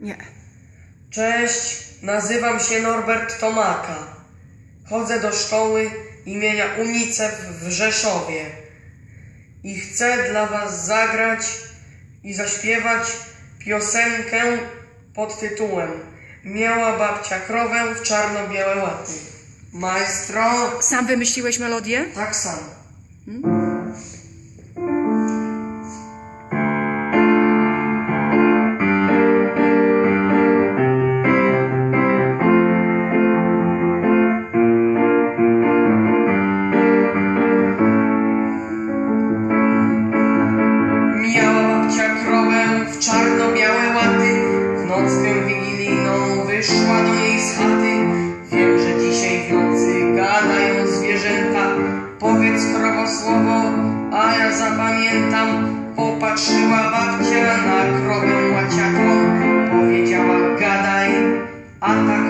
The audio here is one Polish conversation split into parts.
Nie. Cześć, nazywam się Norbert Tomaka. Chodzę do szkoły imienia UNICEF w Rzeszowie i chcę dla Was zagrać i zaśpiewać piosenkę pod tytułem Miała babcia krowę w czarno-białe łaty. Maestro... Sam wymyśliłeś melodię? Tak, sam. Hmm? pamiętam Popatrzyła babcia na krowę łaciaką Powiedziała gadaj, a tak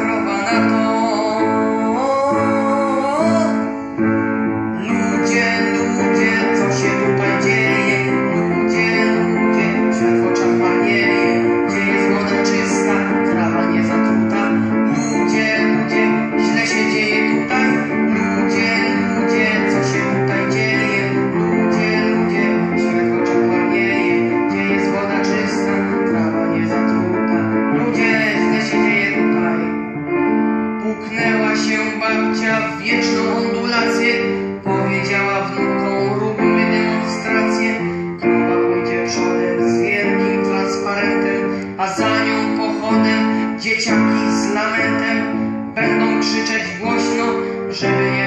change.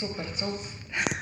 super doof.